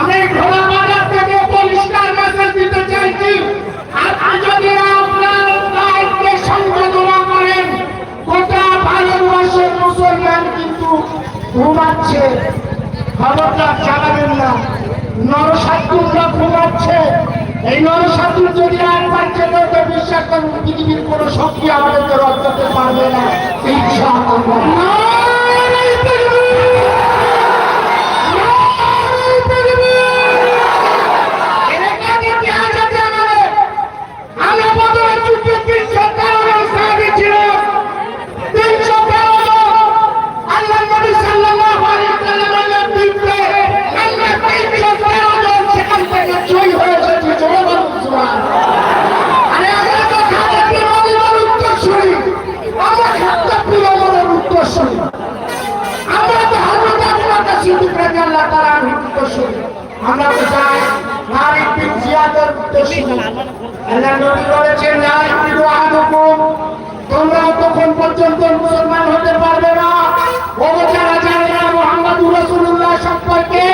আমি ঘোড়া বাজার থেকে পরিষ্কার মেসেজ দিতে চাইছি। আপনি যদি আপনার দায়িত্বে সংযোজনা করেন, গোটা ভারতবর্ষের মুসলমান কিন্তু ঘুমাচ্ছে। খবরদার চালাবেন না। নরসাতুররা ঘুমাচ্ছে, এই নরসাতুর যদি একবার চেপে তো বিশ্বাস করুন, পৃথিবীর কোনো শক্তি আমাদেরকে রক্ষাতে পারবে না। ইচ্ছা করব না আমরা চাই নারীর জিয়াদের উদ্দেশ্যে। আল্লাহ নবী বলেছেন নারী আহাদুকুম তোমরা তখন পর্যন্ত মুসলমান হতে পারবে না। ও যারা জানে না মোহাম্মদ রসুল্লাহ সম্পর্কে,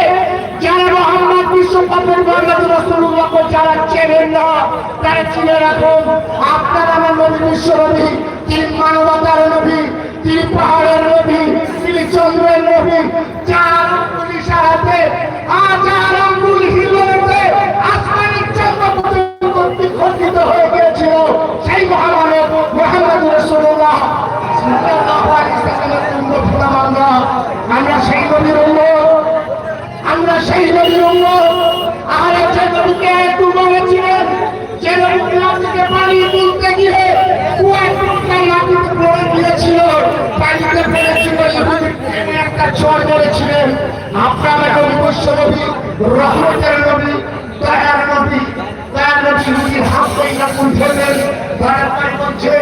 যারা মোহাম্মদ বিশ্বকাপের মোহাম্মদ রসুল্লাহকে যারা চেনেন না, তারা চিনে রাখুন, আপনার আমার নবী বিশ্ব তিনি পাহাড়ের নবী, তিনি চন্দ্রের নবী, যার পুলিশের আজ আর আঙ্গুল হিলতে আজকে আপনার এখন বিশ্ব নবী, রহমতের নবী, দয়ার নবী দয়ার নবী রুগী বলছে,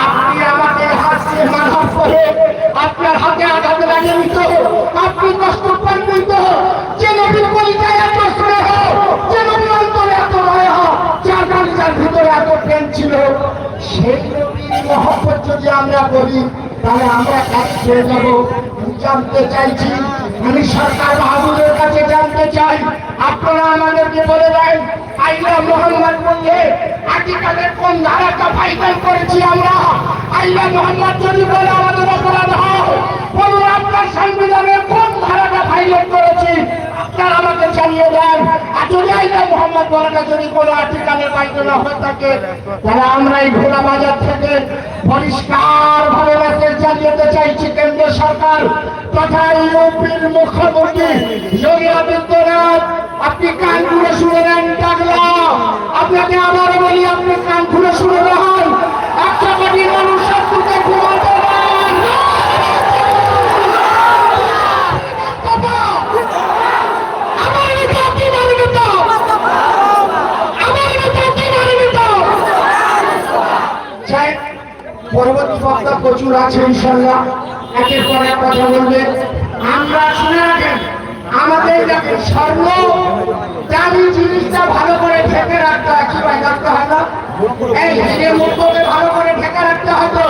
আপনি আমাকে হাত দিয়ে মানহাত করে আপনার হাতে আঘাত লাগিয়ে নিতে আপনি কষ্ট পান যে নবীর পরিচয় এত স্নেহ, যে নবীর অন্তরে এত দয়া, যার কারণে ভিতরে এত ছিল, সেই নবীর মহব্বত যদি আমরা বলি তাহলে আমরা কাজ পেয়ে যাব। জানতে চাইছি আমি সরকার বাহাদুরের কাছে জানতে চাই। আপনারা আমাদেরকে বলে দেন, আইলা মোহাম্মদ বললে আর্টিকালের কোন ধারাটা ফাইনাল করেছি আমরা? আইলা মোহাম্মদ যদি বলে আমাদের অপরাধ হয়, বলুন আপনার সংবিধানের কোন ধারাটা ফাইনাল করেছি? আপনারা আমাকে জানিয়ে দেন। আর যদি আইলা মোহাম্মদ বলাটা যদি কোনো আর্টিকালে পাইখানা হয়ে থাকে, তাহলে আমরা এই ঘোড়া বাজার থেকে পরিষ্কার ভাবে মেসেজ জানিয়ে চাইছি সরকার তথা ইউপির মুখ্যমন্ত্রী যোগী আদিত্যনাথ, আপনি কান খুলে শুনে নেন, ডাকলা। আপনাকে আবার বলি, আপনি কান খুলে শুনে নেন। একশো কোটি মানুষ শত্রুকে ঘুমাতে পরবর্তী বক্তা প্রচুর আছে ইনশাল্লাহ একের পর এক কথা বলবে। আমরা শুনে রাখেন, আমাদের যাকে স্বর্ণ, দামি জিনিসটা ভালো করে ঢেকে রাখতে হয়। কি ভাই, রাখতে হয় না? এই হিরে মুখকে ভালো করে ঢেকে রাখতে হতো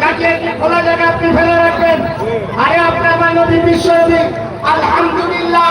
নাকি খোলা জায়গা আপনি ফেলে রাখবেন? আরে আপনার মানবী বিশ্বনবী আলহামদুলিল্লাহ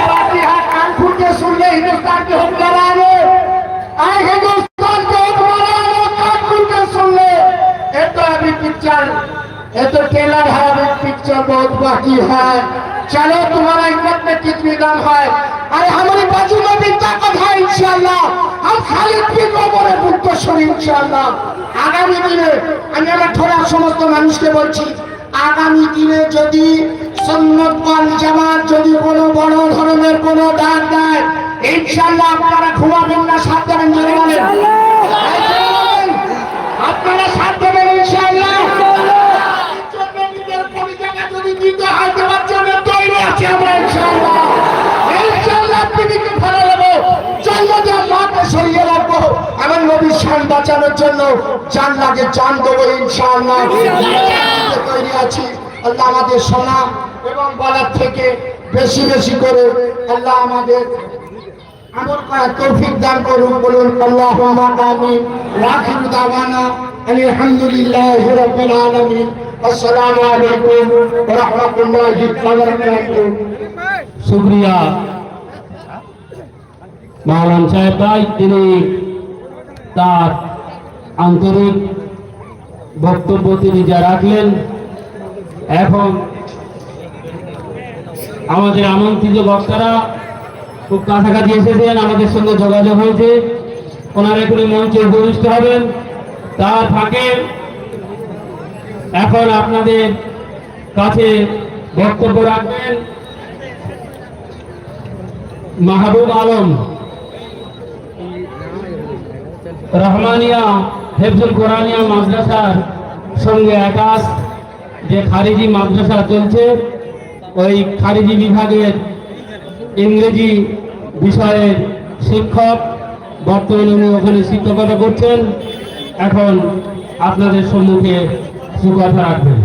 कानपुर के सुन ले हिंदुस्तान के हुक्मरानों आए हिंदुस्तान के हुक्मरानों कानपुर के सुन ले ये तो अभी पिक्चर ये तो ट्रेलर है अभी पिक्चर बहुत बाकी है चलो तुम्हारा हिम्मत में कितनी दम है अरे हमारी बाजू में भी ताकत है इंशाल्लाह हम खाली की কবরে মুক্ত শরীর ইনশাআল্লাহ আগামী দিনে আমি আমার ঠোলার সমস্ত মানুষকে বলছি আগামী দিনে যদি সন্ন্যত ওয়াল জামাত যদি কোনো বড় ধরনের কোনো ডাক দেয় ইনশাল্লাহ আপনারা ঘুমাবেন না দেবেন জোরে বলেন। আপনারা সাত দেবেন আমার বাঁচানোর জন্য জান লাগে জান দেবো ইনশাআল্লাহ। তৈরি আছি। আল্লাহ আমাদের শোনা এবং বলার থেকে বেশি বেশি করে আল্লাহ আমাদের আমল করার তৌফিক দান করুন বলুন আল্লাহ আমিন রাখির দাওয়ানা আলহামদুলিল্লাহ রাব্বিল আলামিন আসসালামু আলাইকুম ওয়া রাহমাতুল্লাহি ওয়া বারাকাতুহু। শুক্রিয়া মাওলান সাহেব ভাই তিনি তার আন্তরিক বক্তব্য তিনি যা রাখলেন এখন আমাদের আমন্ত্রিত বক্তারা খুব কাছাকাছি এসেছেন, আমাদের সঙ্গে যোগাযোগ হয়েছে। ওনারা এখনই মঞ্চে উপবিষ্ট হবেন। তার ফাঁকে এখন আপনাদের কাছে বক্তব্য রাখবেন মাহবুব আলম। রহমানিয়া, হেফজুল কোরআনিয়া মাদ্রাসার সঙ্গে একাশ যে খারিজি মাদ্রাসা চলছে, ওই খারিজি বিভাগের ইংরেজি বিষয়ের শিক্ষক বর্তমানে উনি ওখানে শিক্ষকতা করছেন। এখন আপনাদের সম্মুখে সুকথা রাখবেন।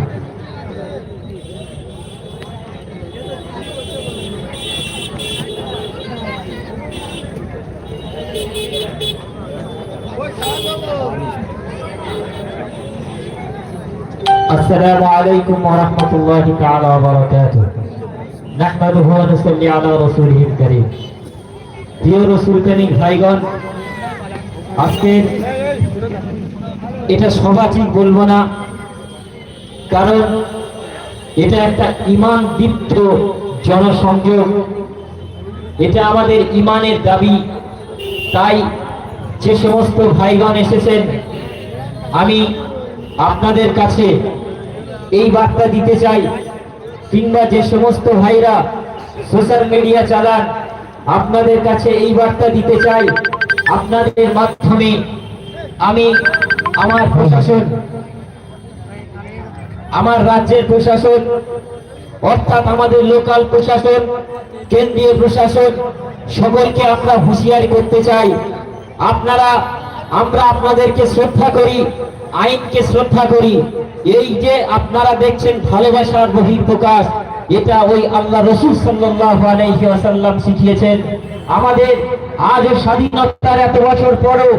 السلام عليكم ورحمة الله تعالى وبركاته نحمده ونصلي على رسوله الكريم প্রিয় রসুল কানিক ভাইগণ আজকে এটা সবাচিক বলবো না কারণ এটা একটা ইমান দীপ্ত জনসংযোগ এটা আমাদের ইমানের দাবি তাই যে সমস্ত ভাইগণ এসেছেন আমি আপনাদের কাছে এই বার্তা দিতে চাই। কিংবা যে সমস্ত ভাইরা সোশ্যাল মিডিয়া চালান, আপনাদের কাছে এই বার্তা দিতে চাই। আপনাদের মাধ্যমে আমি আমার প্রশাসন, আমার রাজ্যের প্রশাসন, অর্থাৎ আমাদের লোকাল প্রশাসন, কেন্দ্রীয় প্রশাসন, সকলকে আমরা হুঁশিয়ারি করতে চাই। আপনারা, আমরা আপনাদেরকে শ্রদ্ধা করি, আইনকে শ্রদ্ধা করি। এই যে আপনারা দেখছেন ভালোবাসার বহির প্রকাশ, এটা ওই আল্লাহ রসুল আলাইহি শিখিয়েছেন। আমাদের আজ স্বাধীনতার এত বছর পরও